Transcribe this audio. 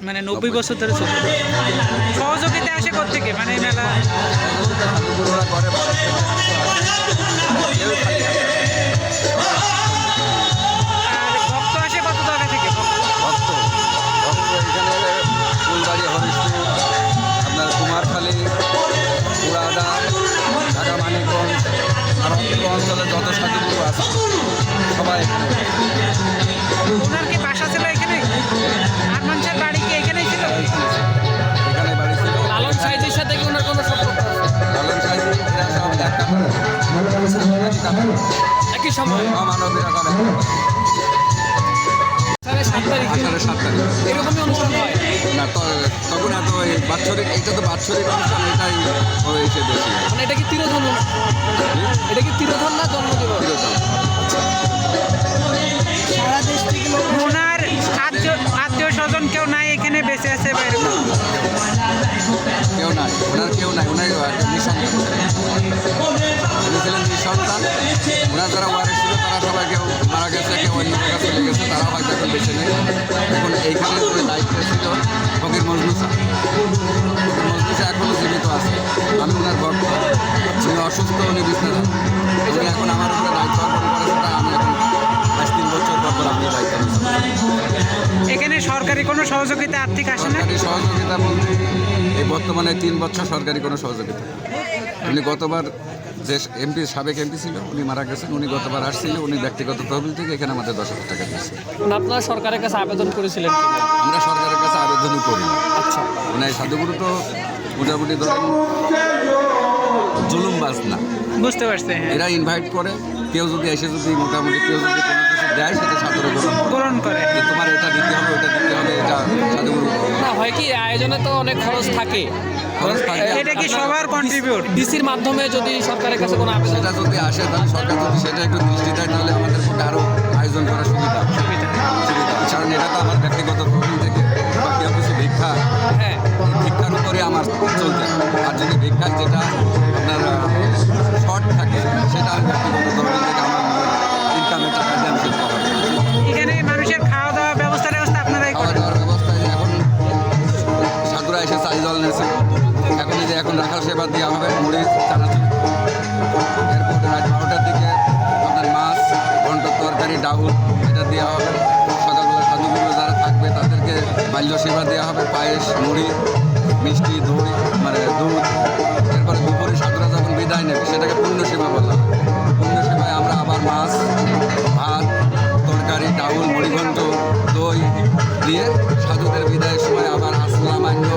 মানে নব্বই বছর ধরে চলছে। সহযোগিতা আসে কোথেকে মানে মেলা একই সময়। মানবীরা করে সাড়ে সাত তারিখ। আষাঢ়ের সাত তারিখ। এরকমই অনুষ্ঠান হয়? না তখন এত ওই বাৎসরিক এটা তো বাৎসরিক অনুষ্ঠান এটাই হয়েছে বেশি। মানে এটা কি তিরোধন? এটা কি তিরোধন না জন্মদিবস? বিরোধী। ওনার আত্মীয় স্বজন কেউ নাই এখানে বেঁচে আছে কেউ নাই ওনার কেউ নাই ওনার নিঃসন্তান। উনি ছিলেন নিঃসন্তান। ওনার যারা ওয়ারিস ছিল তারা সবাই কেউ মারা গেছে কেউ অন্য জায়গায় চলে গেছে তারা হয়তো এখন বেঁচে নেই। এখন এইখানে যে দায়িত্বে ছিল ফকির মজলুসা ফকির মজলুসা এখনও জীবিত আছে। আমি ওনার ভক্ত। উনি অসুস্থ উনি বিছানা উনি এখন আমার উপরে দায়িত্ব অর্পণ করেছে তাই আমি এখন আজ তিন বছর পর পর আমি দায়িত্ব এখানে সরকারি কোনো সহযোগিতা আর্থিক আসে না? সহযোগিতা বলতে এই বর্তমানে তিন বছর সরকারি কোনো সহযোগিতা। উনি গতবার যে এমপি সাবেক এমপি ছিল উনি মারা গেছেন উনি গতবার আসছিল উনি ব্যক্তিগত তহবিল থেকে এখানে আমাদের দশ হাজার টাকা দিয়েছে। আপনারা সরকারের কাছে আবেদন করেছিলেন আমরা সরকারের কাছে আবেদনই করি আচ্ছা। মানে সাধুগুরু তো মোটামুটি ধরেন জুলুমবাজ না বুঝতে পারছি হ্যাঁ। এরা ইনভাইট করে কেউ যদি এসে যদি মোটামুটি কেউ যদি কোনো কিছু দেয় সেটা আয়োজনে তো অনেক খরচ থাকে। খরচ থাকে এটা কি সবার কন্ট্রিবিউট ডিসির মাধ্যমে যদি সরকারের কাছে কোনো আবেদন সেটা যদি আসে তাহলে সরকার যদি সেটা একটু দৃষ্টি দেয় তাহলে আমাদের পক্ষে আরও আয়োজন করা সুবিধা। সুবিধা। কারণ এটা তো আমার ব্যক্তিগত প্রবলেম থেকে। কেউ কিছু ভিক্ষা। হ্যাঁ। ভিক্ষার উপরে আমার চলতে আর যদি ভিক্ষার যেটা আপনার শর্ট থাকে সেটা আমি ব্যক্তিগত এসে চাল জল নিয়েছে এখন যে এখন রাখার সেবা দেওয়া হবে মুড়ি চানাচুর। এরপরে রাত বারোটার দিকে আপনার মাছ ঘণ্টার তরকারি, ডাউল এটা দেওয়া হবে। সকালবেলা সাধুগুরু যারা থাকবে তাদেরকে বাল্য সেবা দেওয়া হবে। পায়েস, মুড়ি, মিষ্টি, দই মানে দুধ। এরপরে দুপুরে সাধুরা যখন বিদায় নেবে, সেটাকে পূর্ণ সেবা বলা পূর্ণ সেবায় আমরা আবার মাছ, ভাত, তরকারি, ডাউল মুড়িঘণ্ট দই দিয়ে সাধুদের বিদায়ের সময় আবার আসলাম আন্য